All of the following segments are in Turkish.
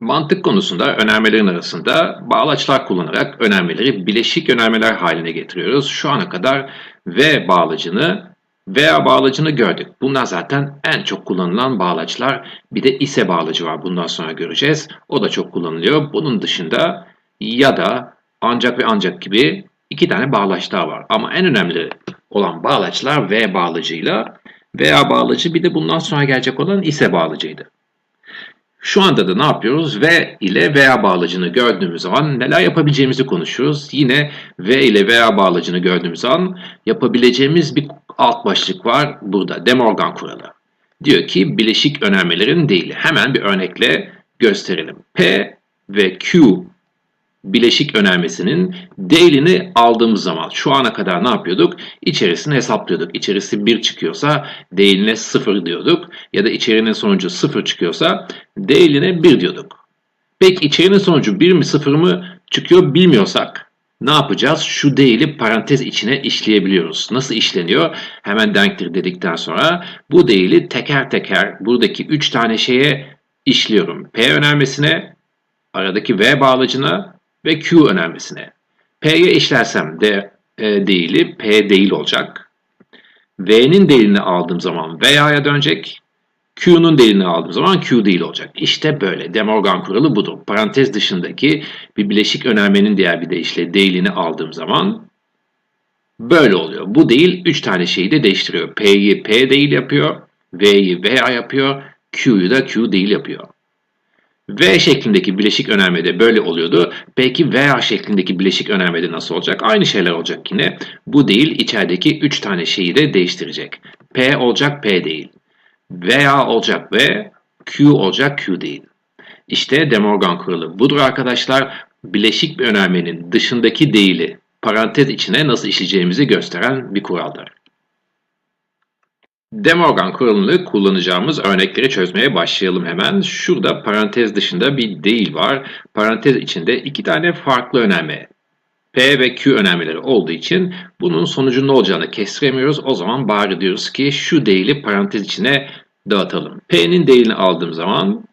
Mantık konusunda önermelerin arasında bağlaçlar kullanarak önermeleri bileşik önermeler haline getiriyoruz. Şu ana kadar ve bağlacını veya bağlacını gördük. Bunlar zaten en çok kullanılan bağlaçlar. Bir de ise bağlacı var. Bundan sonra göreceğiz. O da çok kullanılıyor. Bunun dışında ya da ancak ve ancak gibi iki tane bağlaç daha var. Ama en önemli olan bağlaçlar ve bağlacıyla veya bağlacı bir de bundan sonra gelecek olan ise bağlacıydı. Şu anda da ne yapıyoruz? V ile veya bağlacını gördüğümüz zaman neler yapabileceğimizi konuşuyoruz. Yine V ile veya bağlacını gördüğümüz zaman yapabileceğimiz bir alt başlık var burada. De Morgan kuralı. Diyor ki bileşik önermelerin değili. Hemen bir örnekle gösterelim. P ve Q bileşik önermesinin değilini aldığımız zaman şu ana kadar ne yapıyorduk? İçerisini hesaplıyorduk. İçerisi 1 çıkıyorsa değiline 0 diyorduk. Ya da içerinin sonucu 0 çıkıyorsa değiline 1 diyorduk. Peki içerinin sonucu 1 mi 0 mı çıkıyor bilmiyorsak ne yapacağız? Şu değili parantez içine işleyebiliyoruz. Nasıl işleniyor? Hemen denktir dedikten sonra bu değili teker teker buradaki 3 tane şeye işliyorum. P önermesine, aradaki V bağlacına ve Q önermesine. P'ye işlersem de e, değili P değil olacak. V'nin değilini aldığım zaman veya'ya dönecek. Q'nun değilini aldığım zaman Q değil olacak. İşte böyle. De Morgan kuralı budur. Parantez dışındaki bir bileşik önermenin diğer bir deyişle değilini aldığım zaman böyle oluyor. Bu değil 3 tane şeyi de değiştiriyor. P'yi P değil yapıyor. V'yi VA yapıyor. Q'yu da Q değil yapıyor. V şeklindeki bileşik önermede böyle oluyordu. Peki veya şeklindeki bileşik önermede nasıl olacak? Aynı şeyler olacak yine. Bu değil içerideki 3 tane şeyi de değiştirecek. P olacak P değil. Veya olacak V, Q olacak Q değil. İşte De Morgan kuralı budur arkadaşlar. Bileşik bir önermenin dışındaki değili parantez içine nasıl işleyeceğimizi gösteren bir kuraldır. De Morgan kuralını kullanacağımız örnekleri çözmeye başlayalım hemen. Şurada parantez dışında bir değil var. Parantez içinde iki tane farklı önerme P ve Q önermeleri olduğu için bunun sonucun ne olacağını kestiremiyoruz. O zaman bari diyoruz ki şu değili parantez içine dağıtalım. P'nin değilini aldığım zaman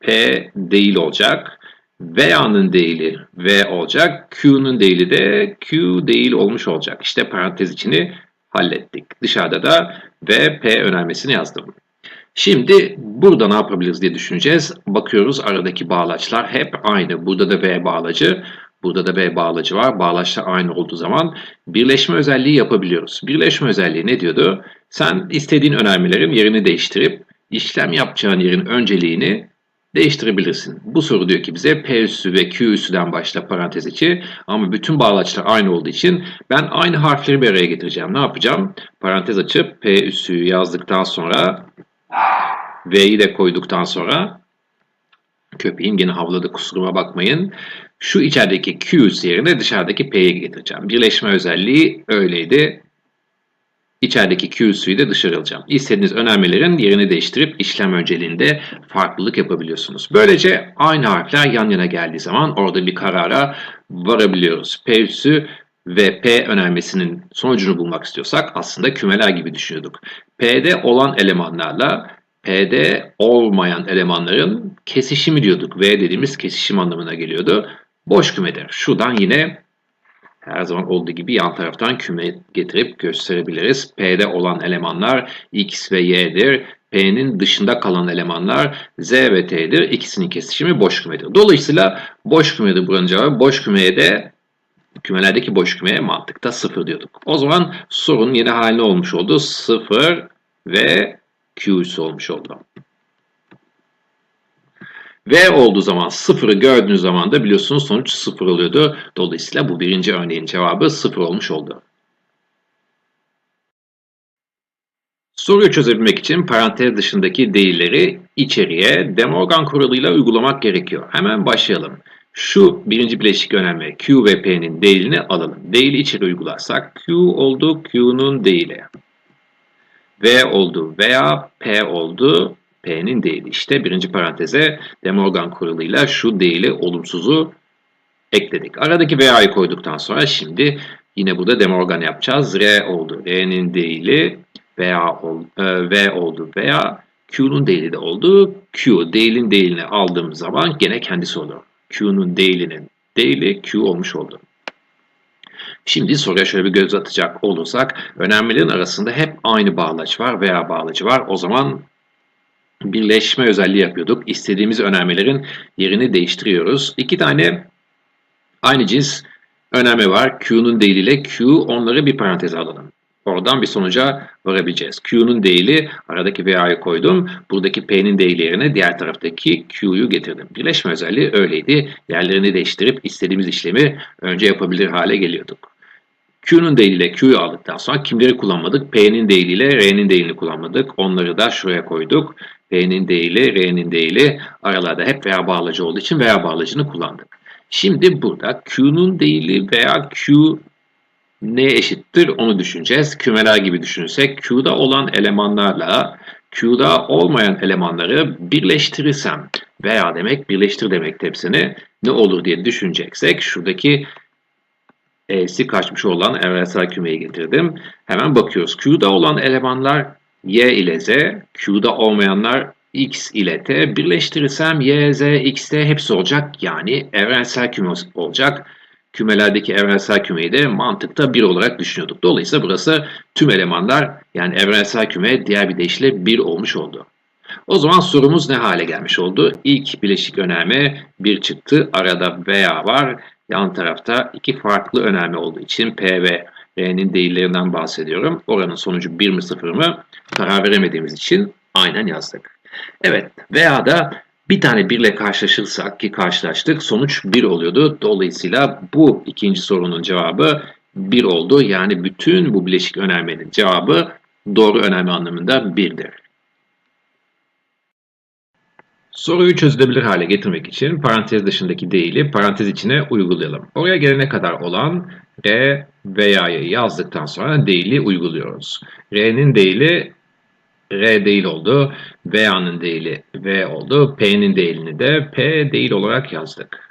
P değil olacak. Veya'nın değili V olacak. Q'nun değili de Q değil olmuş olacak. İşte parantez içini hallettik. Dışarıda da V, P önermesini yazdım. Şimdi burada ne yapabiliriz diye düşüneceğiz. Bakıyoruz aradaki bağlaçlar hep aynı. Burada da V bağlacı, burada da V bağlacı var. Bağlaçlar aynı olduğu zaman birleşme özelliği yapabiliyoruz. Birleşme özelliği ne diyordu? Sen istediğin önermelerin yerini değiştirip işlem yapacağın yerin önceliğini değiştirebilirsin. Bu soru diyor ki bize P üssü ve Q üssüden başla parantez içi ama bütün bağlaçlar aynı olduğu için ben aynı harfleri bir araya getireceğim. Ne yapacağım? Parantez açıp P üssüyü yazdıktan sonra V'yi de koyduktan sonra köpeğim yine havladı kusuruma bakmayın. Şu içerideki Q üssü yerine dışarıdaki P'yi getireceğim. Birleşme özelliği öyleydi. İçerideki Q üssüyü de dışarı alacağım. İstediğiniz önermelerin yerini değiştirip işlem önceliğinde farklılık yapabiliyorsunuz. Böylece aynı harfler yan yana geldiği zaman orada bir karara varabiliyoruz. P üssü ve P önermesinin sonucunu bulmak istiyorsak aslında kümeler gibi düşünüyorduk. P'de olan elemanlarla P'de olmayan elemanların kesişimi diyorduk. V dediğimiz kesişim anlamına geliyordu. Boş kümedir. Şuradan yine her zaman olduğu gibi yan taraftan küme getirip gösterebiliriz. P'de olan elemanlar X ve Y'dir. P'nin dışında kalan elemanlar Z ve T'dir. İkisinin kesişimi boş kümedir. Dolayısıyla boş kümedir buranın cevabı. Boş kümeye de kümelerdeki boş kümeye mantıkta 0 diyorduk. O zaman sorunun yeni haline olmuş oldu. 0 ve Q üssü olmuş oldu. V olduğu zaman sıfırı gördüğünüz zaman da biliyorsunuz sonuç sıfır oluyordu. Dolayısıyla bu birinci örneğin cevabı sıfır olmuş oldu. Soruyu çözebilmek için parantez dışındaki değilleri içeriye De Morgan kuralıyla uygulamak gerekiyor. Hemen başlayalım. Şu birinci bileşik önemli Q ve P'nin değilini alalım. Değili içeri uygularsak Q oldu Q'nun değili. V oldu veya P oldu P'nin değili. İşte birinci paranteze De Morgan kuralıyla şu değili olumsuzu ekledik. Aradaki vea'yı koyduktan sonra şimdi yine burada demorgan yapacağız. R oldu. R'nin değili veya ol, e, V oldu veya Q'nun değili de oldu. Q değilin değilini aldığım zaman gene kendisi olur. Q'nun değilinin değili Q olmuş oldu. Şimdi soruya şöyle bir göz atacak olursak önemlilerin arasında hep aynı bağlaç var veya bağlacı var. O zaman birleşme özelliği yapıyorduk. İstediğimiz önermelerin yerini değiştiriyoruz. İki tane aynı cins önerme var. Q'nun değiliyle Q onları bir paranteze alalım. Oradan bir sonuca varabileceğiz. Q'nun değili aradaki VA'yı koydum. Buradaki P'nin değili yerine diğer taraftaki Q'yu getirdim. Birleşme özelliği öyleydi. Yerlerini değiştirip istediğimiz işlemi önce yapabilir hale geliyorduk. Q'nun değiliyle Q'yu aldıktan sonra kimleri kullanmadık? P'nin değiliyle R'nin değilini kullanmadık. Onları da şuraya koyduk. P'nin değili, R'nin değili aralarda hep veya bağlacı olduğu için veya bağlacını kullandık. Şimdi burada Q'nun değili veya Q neye eşittir onu düşüneceğiz. Kümeler gibi düşünürsek Q'da olan elemanlarla Q'da olmayan elemanları birleştirirsem veya demek birleştir demek hepsini ne olur diye düşüneceksek şuradaki E'si kaçmış olan evrensel kümeyi getirdim. Hemen bakıyoruz. Q'da olan elemanlar Y ile Z, Q'da olmayanlar X ile T. Birleştirirsem Y, Z, X, T hepsi olacak. Yani evrensel küme olacak. Kümelerdeki evrensel kümeyi de mantıkta 1 olarak düşünüyorduk. Dolayısıyla burası tüm elemanlar yani evrensel küme diğer bir deyişle 1 olmuş oldu. O zaman sorumuz ne hale gelmiş oldu? İlk bileşik önerme 1 çıktı. Arada veya var. Yan tarafta iki farklı önerme olduğu için P ve R'nin değillerinden bahsediyorum. Oranın sonucu 1 mi 0 mı karar veremediğimiz için aynen yazdık. Evet veya da bir tane 1 ile karşılaşırsak ki karşılaştık sonuç 1 oluyordu. Dolayısıyla bu ikinci sorunun cevabı 1 oldu. Yani bütün bu bileşik önermenin cevabı doğru önerme anlamında 1'dir. Soruyu çözülebilir hale getirmek için parantez dışındaki değili parantez içine uygulayalım. Oraya gelene kadar olan R veya'yı yazdıktan sonra değili uyguluyoruz. R'nin değili R değil oldu. V'a'nın değili V oldu. P'nin değilini de P değil olarak yazdık.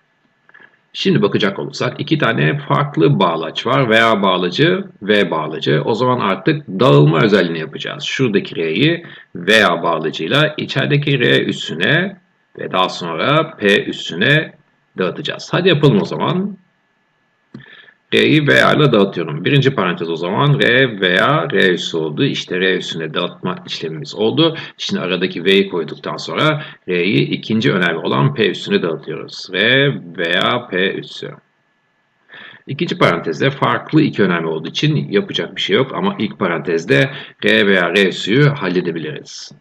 Şimdi bakacak olursak iki tane farklı bağlaç var. VA bağlacı, V bağlacı. O zaman artık dağılma özelliğini yapacağız. Şuradaki R'yi VA bağlacıyla içerideki R üstüne ve daha sonra P üstüne dağıtacağız. Hadi yapalım o zaman. R'yi ile dağıtıyorum. Birinci parantez o zaman R veya R üssü oldu. İşte R üssüne dağıtma işlemimiz oldu. Şimdi aradaki V'yi koyduktan sonra R'yi ikinci önemli olan P üssüne dağıtıyoruz. R veya P üssü. İkinci parantezde farklı iki önemli olduğu için yapacak bir şey yok ama ilk parantezde R veya R üssüyü halledebiliriz.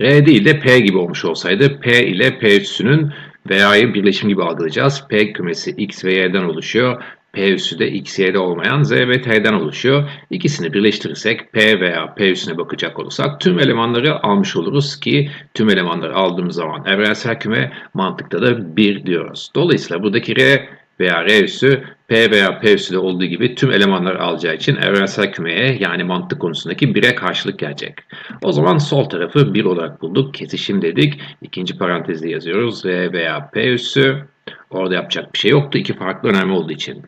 R değil de P gibi olmuş olsaydı P ile P üssünün veya'yı birleşim gibi algılayacağız. P kümesi x ve y'den oluşuyor. P üssü de x, y'de olmayan z ve t'den oluşuyor. İkisini birleştirirsek P veya P üssüne bakacak olursak tüm elemanları almış oluruz ki tüm elemanları aldığımız zaman evrensel küme mantıkta da 1 diyoruz. Dolayısıyla buradaki R veya R üssü P veya P üssü de olduğu gibi tüm elemanları alacağı için evrensel kümeye yani mantık konusundaki 1'e karşılık gelecek. O zaman sol tarafı 1 olarak bulduk. Kesişim dedik. İkinci parantezde yazıyoruz. R veya P üssü. Orada yapacak bir şey yoktu. İki farklı önemli olduğu için.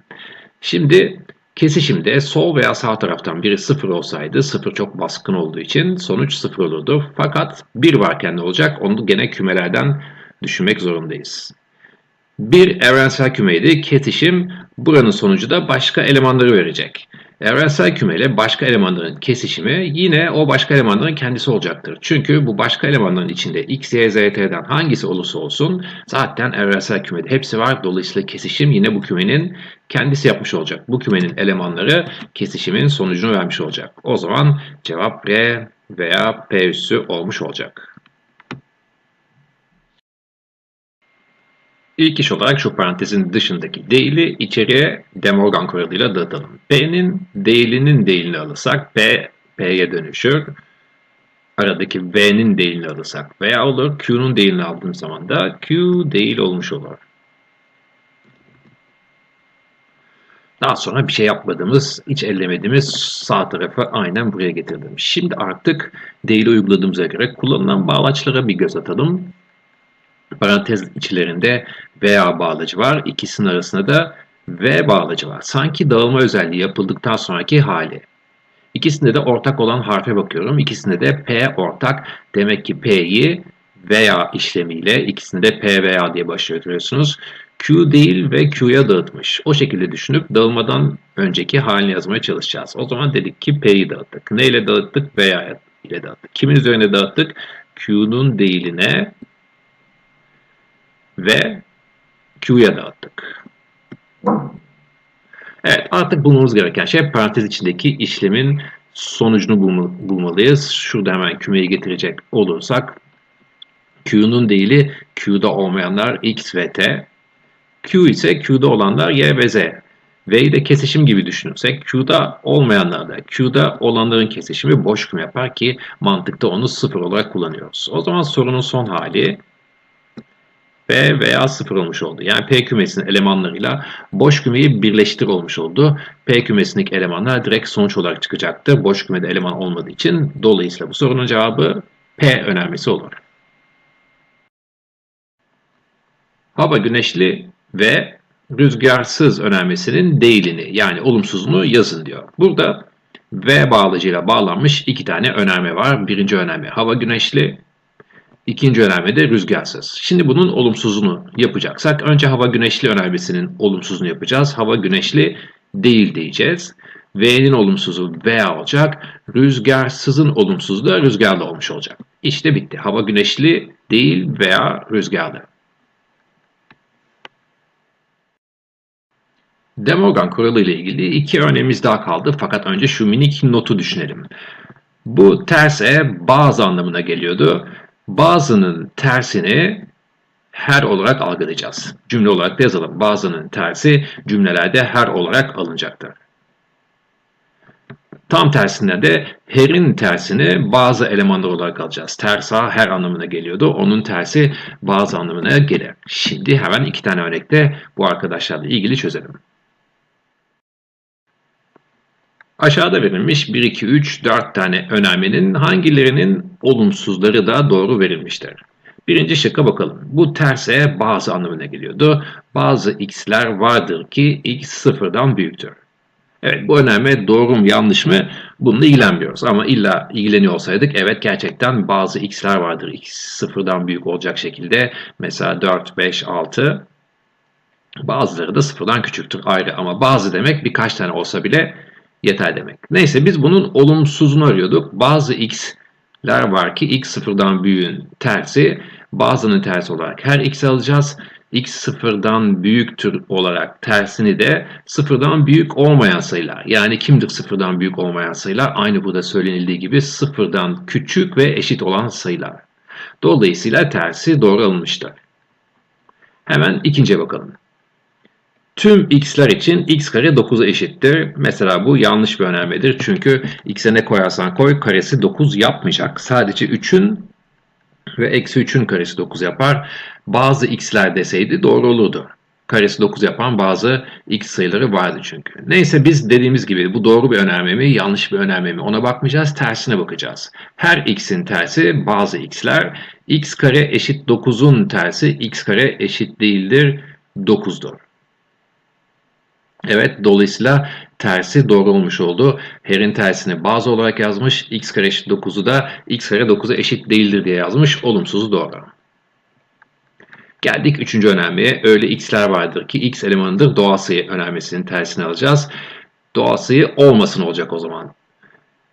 Şimdi kesişimde sol veya sağ taraftan biri 0 olsaydı 0 çok baskın olduğu için sonuç 0 olurdu. Fakat 1 varken ne olacak? Onu gene kümelerden düşünmek zorundayız. Bir evrensel kümeydi. Kesişim buranın sonucu da başka elemanları verecek. Evrensel kümeyle başka elemanların kesişimi yine o başka elemanların kendisi olacaktır. Çünkü bu başka elemanların içinde x, y, z, t'den hangisi olursa olsun zaten evrensel kümede hepsi var. Dolayısıyla kesişim yine bu kümenin kendisi yapmış olacak. Bu kümenin elemanları kesişimin sonucunu vermiş olacak. O zaman cevap R veya P üssü olmuş olacak. İlk iş olarak şu parantezin dışındaki değili içeriye De Morgan kuralıyla dağıtalım. P'nin değilinin değilini alırsak P, P'ye dönüşür. Aradaki V'nin değilini alırsak veya olur. Q'nun değilini aldığım zaman da Q değil olmuş olur. Daha sonra bir şey yapmadığımız, hiç ellemediğimiz sağ tarafı aynen buraya getirdim. Şimdi artık değili uyguladığımıza göre kullanılan bağlaçlara bir göz atalım. Parantez içlerinde veya bağlacı var. İkisinin arasında da ve bağlacı var. Sanki dağılma özelliği yapıldıktan sonraki hali. İkisinde de ortak olan harfe bakıyorum. İkisinde de P ortak. Demek ki P'yi veya işlemiyle ikisinde de P veya diye başlıyorsunuz. Q değil ve Q'ya dağıtmış. O şekilde düşünüp dağılmadan önceki halini yazmaya çalışacağız. O zaman dedik ki P'yi dağıttık. Ne ile dağıttık? Veya ile dağıttık. Kimin üzerine dağıttık? Q'nun değiline ve Q'ya dağıttık. Evet artık bulmamız gereken şey parantez içindeki işlemin sonucunu bulmalıyız. Şurada hemen kümeyi getirecek olursak Q'nun değili Q'da olmayanlar X ve T. Q ise Q'da olanlar Y ve Z. V'yi de kesişim gibi düşünürsek Q'da olmayanlarda Q'da olanların kesişimi boş küme yapar ki mantıkta onu sıfır olarak kullanıyoruz. O zaman sorunun son hali Veya sıfır olmuş oldu. Yani P kümesinin elemanlarıyla boş kümeyi birleştir olmuş oldu. P kümesindeki elemanlar direkt sonuç olarak çıkacaktı. Boş kümede eleman olmadığı için dolayısıyla bu sorunun cevabı P önermesi olur. Hava güneşli ve rüzgarsız önermesinin değilini yani olumsuzunu yazın diyor. Burada V bağlacıyla bağlanmış iki tane önerme var. Birinci önerme hava güneşli, İkinci önerme de rüzgarsız. Şimdi bunun olumsuzunu yapacaksak önce hava güneşli önermesinin olumsuzunu yapacağız. Hava güneşli değil diyeceğiz. V'nin olumsuzu V olacak. Rüzgarsızın olumsuzu da rüzgarlı olmuş olacak. İşte bitti. Hava güneşli değil veya rüzgarlı. De Morgan kuralı ile ilgili iki örneğimiz daha kaldı fakat önce şu minik notu düşünelim. Bu terse bazı anlamına geliyordu. Bazının tersini her olarak algılayacağız. Cümle olarak da yazalım. Bazının tersi cümlelerde her olarak alınacaktır. Tam tersinde de her'in tersini bazı elemanlar olarak alacağız. Tersa her anlamına geliyordu. Onun tersi bazı anlamına gelir. Şimdi hemen iki tane örnekte bu arkadaşlarla ilgili çözelim. Aşağıda verilmiş 1, 2, 3, 4 tane önermenin hangilerinin olumsuzları da doğru verilmiştir. Birinci şıkka bakalım. Bu terse bazı anlamına geliyordu. Bazı x'ler vardır ki x sıfırdan büyüktür. Evet bu önerme doğru mu yanlış mı bununla ilgilenmiyoruz. Ama illa ilgileniyor olsaydık evet gerçekten bazı x'ler vardır. x sıfırdan büyük olacak şekilde. Mesela 4, 5, 6 bazıları da sıfırdan küçüktür ayrı. Ama bazı demek birkaç tane olsa bile yeter demek. Neyse biz bunun olumsuzunu arıyorduk. Bazı x'ler var ki x sıfırdan büyüğün tersi bazının tersi olarak her x alacağız. x sıfırdan büyüktür olarak tersini de sıfırdan büyük olmayan sayılar. Yani kimdir sıfırdan büyük olmayan sayılar? Aynı burada söylenildiği gibi sıfırdan küçük ve eşit olan sayılar. Dolayısıyla tersi doğru alınmıştır. Hemen ikinciye bakalım. Tüm x'ler için x kare 9'a eşittir. Mesela bu yanlış bir önermedir. Çünkü x'e ne koyarsan koy karesi 9 yapmayacak. Sadece 3'ün ve eksi 3'ün karesi 9 yapar. Bazı x'ler deseydi doğru olurdu. Karesi 9 yapan bazı x sayıları vardı çünkü. Neyse biz dediğimiz gibi bu doğru bir önerme mi yanlış bir önerme mi ona bakmayacağız tersine bakacağız. Her x'in tersi bazı x'ler x kare eşit 9'un tersi x kare eşit değildir 9'dur. Evet dolayısıyla tersi doğru olmuş oldu. Her'in tersini bazı olarak yazmış. x kare eşit 9'u da x kare 9'a eşit değildir diye yazmış. Olumsuzu doğru. Geldik üçüncü önermeye. Öyle x'ler vardır ki x elemanıdır doğal sayı önermesinin tersini alacağız. Doğal sayı olmasın olacak o zaman.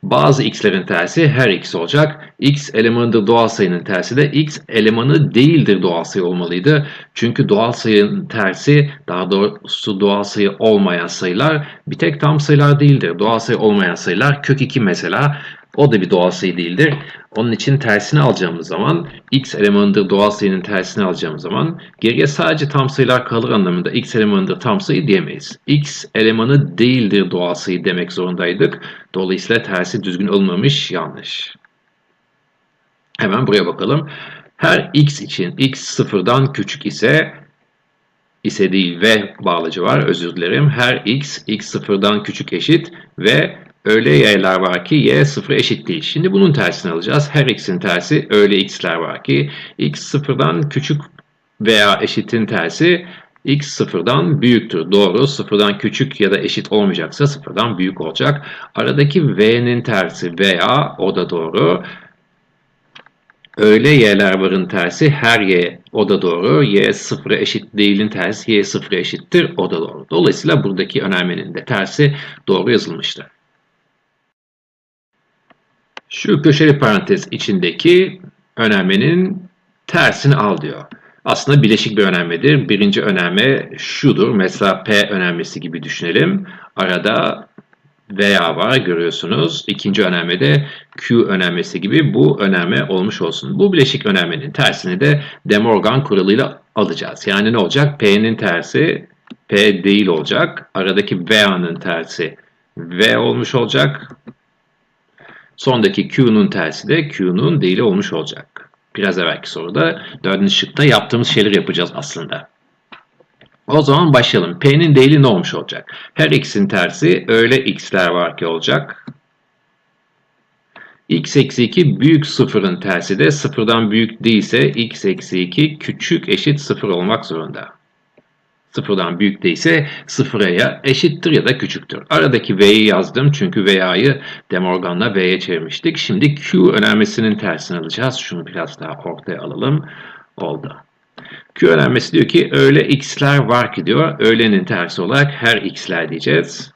Bazı x'lerin tersi her x olacak. x elemanıdır doğal sayının tersi de x elemanı değildir doğal sayı olmalıydı. Çünkü doğal sayının tersi daha doğrusu doğal sayı olmayan sayılar bir tek tam sayılar değildir. Doğal sayı olmayan sayılar kök 2 mesela o da bir doğal sayı değildir. Onun için tersini alacağımız zaman x elemanıdır doğal sayının tersini alacağımız zaman geriye sadece tam sayılar kalır anlamında x elemanıdır tam sayı diyemeyiz. x elemanı değildir doğal sayı demek zorundaydık. Dolayısıyla tersi düzgün olmamış yanlış. Hemen buraya bakalım. Her x için x sıfırdan küçük ise ise değil ve bağlacı var özür dilerim. Her x x sıfırdan küçük eşit ve öyle y'ler var ki y sıfır eşit değil. Şimdi bunun tersini alacağız. Her x'in tersi öyle x'ler var ki x sıfırdan küçük veya eşitin tersi x sıfırdan büyüktür. Doğru. Sıfırdan küçük ya da eşit olmayacaksa sıfırdan büyük olacak. Aradaki v'nin tersi veya o da doğru. Öyle y'ler varın tersi her y o da doğru. y sıfıra eşit değilin tersi y sıfıra eşittir o da doğru. Dolayısıyla buradaki önermenin de tersi doğru yazılmıştır. Şu köşeli parantez içindeki önermenin tersini al diyor. Aslında bileşik bir önermedir. Birinci önerme şudur. Mesela P önermesi gibi düşünelim. Arada veya var görüyorsunuz. İkinci önermede Q önermesi gibi bu önerme olmuş olsun. Bu bileşik önermenin tersini de De Morgan kuralıyla alacağız. Yani ne olacak? P'nin tersi P değil olacak. Aradaki veya'nın tersi V olmuş olacak. Sondaki Q'nun tersi de Q'nun değili olmuş olacak. Biraz evvelki soruda dördüncü şıkta yaptığımız şeyleri yapacağız aslında. O zaman başlayalım. P'nin değili ne olmuş olacak? Her x'in tersi öyle x'ler var ki olacak. x eksi 2 büyük sıfırın tersi de sıfırdan büyük değilse x eksi 2 küçük eşit sıfır olmak zorunda. Sıfırdan büyük değilse sıfıra eşittir ya da küçüktür. Aradaki v'yi yazdım çünkü v'yi De Morgan'la v'ye çevirmiştik. Şimdi q önermesinin tersini alacağız. Şunu biraz daha ortaya alalım. Oldu. Q önermesi diyor ki öyle x'ler var ki diyor. Öğlenin tersi olarak her x'ler diyeceğiz.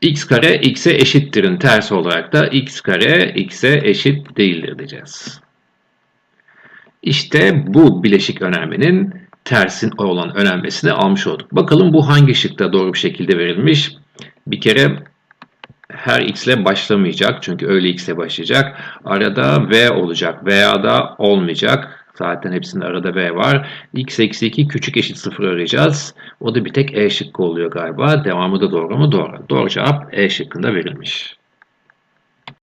x kare x'e eşittirin tersi olarak da x kare x'e eşit değildir diyeceğiz. İşte bu bileşik önermenin tersin olan önermesini almış olduk. Bakalım bu hangi şıkta doğru bir şekilde verilmiş. Bir kere her x ile başlamayacak. Çünkü öyle x ile başlayacak. Arada v olacak veya da olmayacak. Zaten hepsinde arada v var. x eksi 2 küçük eşit 0 arayacağız. O da bir tek e şıkkı oluyor galiba. Devamı da doğru mu? Doğru. Doğru cevap e şıkkında verilmiş.